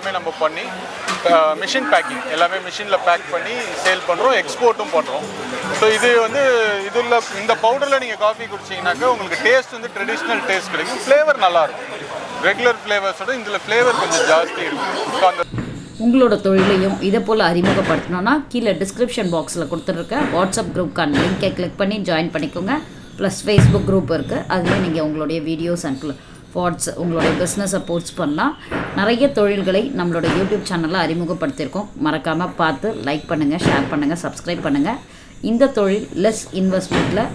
எல்லாமே நம்ம பண்ணி மிஷின் பேக்கிங் எல்லாமே மிஷினில் பேக் பண்ணி சேல் பண்ணுறோம் எக்ஸ்போர்ட்டும் பண்ணுறோம் ஸோ இது வந்து இதில் இந்த பவுடரில் நீங்கள் காஃபி குடிச்சிங்கனாக்கா உங்களுக்கு டேஸ்ட் வந்து ட்ரெடிஷ்னல் டேஸ்ட் கிடைக்கும். ஃப்ளேவர் நல்லாயிருக்கும். ரெகுலர் ஃப்ளேவர்ஸோட இதில் ஃப்ளேவர் கொஞ்சம் ஜாஸ்தி இருக்கும். அந்த உங்களோட தொழிலையும் இதை போல் அறிமுகப்படுத்தணும்னா கீழே டிஸ்கிரிப்ஷன் பாக்ஸில் கொடுத்துருக்க வாட்ஸ்அப் குரூப்க்கான லிங்கை கிளிக் பண்ணி ஜாயின் பண்ணிக்கோங்க. ப்ளஸ் ஃபேஸ்புக் குரூப் இருக்குது அதுலேயும் நீங்கள் உங்களுடைய வீடியோஸ் அண்ட் ஃபாட்ஸ் உங்களுடைய பிஸ்னஸை போஸ்ட் பண்ணலாம் நிறைய தொழில்களை நம்மளோட யூடியூப் சேனலில் அறிமுகப்படுத்தியிருக்கோம். மறக்காமல் பார்த்து லைக் பண்ணுங்கள் ஷேர் பண்ணுங்கள் சப்ஸ்கிரைப் பண்ணுங்கள் இந்த தொழில் லெஸ் இன்வெஸ்ட்மெண்ட்டில்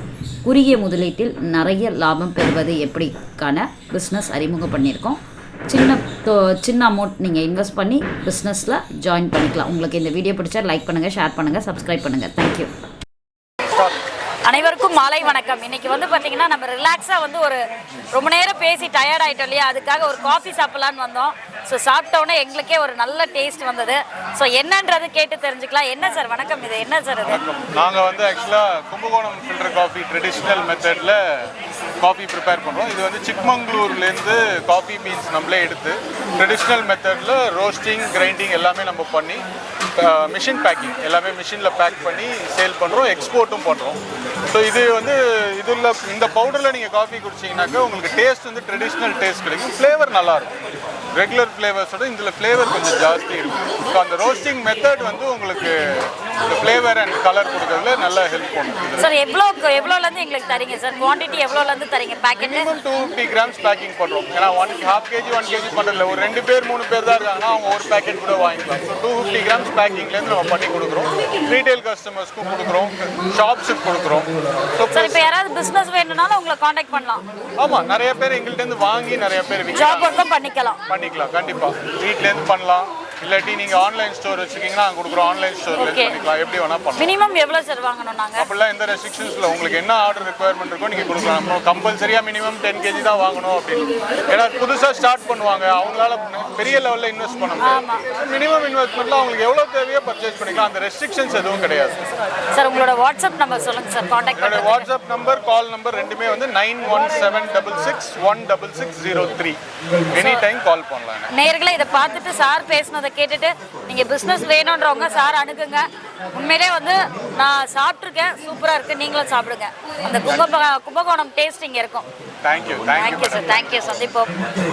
குறுகிய முதலீட்டில் நிறைய லாபம் பெறுவது எப்படிக்கான பிஸ்னஸ் அறிமுகம் பண்ணியிருக்கோம். சின்ன தொ- சின்ன அமௌண்ட் நீங்கள் இன்வெஸ்ட் பண்ணி பிஸ்னஸில் ஜாயின் பண்ணிக்கலாம். உங்களுக்கு இந்த வீடியோ பிடிச்சா லைக் பண்ணுங்கள் ஷேர் பண்ணுங்கள் சப்ஸ்கிரைப் பண்ணுங்கள் தேங்க்யூ அனைவருக்கும் மாலை வணக்கம். இன்னைக்கு வந்து பார்த்தீங்கன்னா நம்ம ரிலாக்ஸாக வந்து ஒரு ரொம்ப நேரம் பேசி டயர்ட் இல்லையா? அதுக்காக ஒரு காஃபி சாப்பிட்லான்னு வந்தோம். ஸோ சாப்பிட்டோன்னே எங்களுக்கே ஒரு நல்ல டேஸ்ட் வந்தது. ஸோ என்னன்றது கேட்டு தெரிஞ்சுக்கலாம். என்ன சார் வணக்கம். இது என்ன சார் இது? நாங்கள் வந்து ஆக்சுவலாக கும்பகோணம் ஃபில்டர் காஃபி ட்ரெடிஷ்னல் மெத்தடில் காஃபி ப்ரிப்பேர் பண்ணுறோம் இது வந்து சிக்மங்களூர்லேருந்து காஃபி பீன்ஸ் நம்மளே எடுத்து ட்ரெடிஷ்னல் மெத்தடில் ரோஸ்டிங் கிரைண்டிங் எல்லாமே நம்ம பண்ணி மிஷின் பேக்கிங் எல்லாமே மிஷினில் பேக் பண்ணி சேல் பண்ணுறோம் எக்ஸ்போர்ட்டும் பண்ணுறோம் ஸோ இது வந்து இதில் இந்த பவுடரில் நீங்கள் காஃபி குடிச்சீங்கன்னாக்கா உங்களுக்கு டேஸ்ட் வந்து ட்ரெடிஷ்னல் டேஸ்ட் கிடைக்கும். ஃப்ளேவர் நல்லாயிருக்கும் ரெகுலர் ஃப்ளேவர்ஸோட இதில் ஃப்ளேவர் கொஞ்சம் ஜாஸ்தி இருக்கும் ஸோ அந்த ரோஸ்டிங் மெத்தட் வந்து உங்களுக்கு இந்த ஃப்ளேவர் அண்ட் கலர் கொடுக்கறதுல நல்லா ஹெல்ப் பண்ணும் சார் எவ்வளோ எவ்வளோலேருந்து எங்களுக்கு தரீங்க சார் குவான்டிட்டி எவ்வளோலேருந்து தரீங்க? Packet minimum two fifty grams packing பண்ணுறோம். ஏன்னா one half KG one KG பண்ணுறதுல ஒரு ரெண்டு பேர் மூணு பேர் தான் இருக்காங்கன்னா அவங்க ஒரு பேக்கெட் கூட வாங்கிக்கலாம். ஸோ டூ ஃபிஃப்டி கிராம்ஸ் பேக்கிங்லேருந்து நம்ம பண்ணி கொடுக்குறோம். ரீட்டைல் கஸ்டமர்ஸ்க்கும் கொடுக்குறோம். ஷாப்ஸுக்கு கொடுக்குறோம். ஸோ சார் இப்போ யாராவது பிஸ்னஸ் வேணும்னாலும் உங்களை காண்டாக்ட் பண்ணலாம். ஆமாம் நிறைய பேர் எங்கள்கிட்ட வாங்கி நிறைய பேர் ஜாப் ஒர்க்கும் பண்ணிக்கலாம். பண்ணிக்கலாம் கண்டிப்பாக வீட்டிலேருந்து பண்ணலாம். இல்லாட்டி நீங்க ஆன்லைன் ஸ்டோர் வச்சிருக்கீங்கன்னா நாங்க கொடுக்குறோம் ஆன்லைன் ஸ்டோர்ல Okay. பண்ணிக்கலாம். எப்படி வேணா பண்ணலாம். மினிமம் எவ்வளோ சார் வாங்கணும் நாங்கள் அப்படிலாம் எந்த ரெஸ்ட்ரிக்ஷன்ஸ் இல்லை. உங்களுக்கு என்ன ஆர்டர் ரெக்குயர்மெண்ட் இருக்கோ நீங்க கொடுக்கலாம். நம்ம கம்பல்சரியா மினிமம் டென் கேஜி தான் வாங்கணும் அப்படின்னு. ஏன்னா புதுசா ஸ்டார்ட் பண்ணுவாங்க. அவங்களால பெரிய லெவல்ல இன்வெஸ்ட் பண்ண முடியும் மினிமம் இன்வெஸ்ட்மெண்ட்ல அவங்களுக்கு எவ்வளவு தேவையோ பர்ச்சேஸ் பண்ணிக்கலாம். அந்த ரெஸ்ட்ரிக்ஷன்ஸ் எதுவும் கிடையாது. சார் உங்களோட வாட்ஸ்அப் நம்பர் சொல்லுங்கள் சார் காண்டாக்ட் என்னோட பண்ணுறது வாட்ஸ்அப் நம்பர் கால் நம்பர் ரெண்டுமே வந்து nine one seven double six one double six zero three any time call பண்ணலாம் எனக்கு. நேயர்களே இதை பார்த்துட்டு சார் பேசுனதை கேட்டுட்டு நீங்கள் பிஸ்னஸ் வேணுன்றவங்க சார் அணுகுங்க. உண்மையிலே வந்து நான் சாப்பிட்ருக்கேன் சூப்பராக இருக்குது நீங்களும் சாப்பிடுங்க. அந்த கும்ப கும்பகோணம் டேஸ்ட் இங்கே இருக்கும். தேங்க்யூ தேங்க்யூ சார் தேங்க்யூ சந்திப்போம்.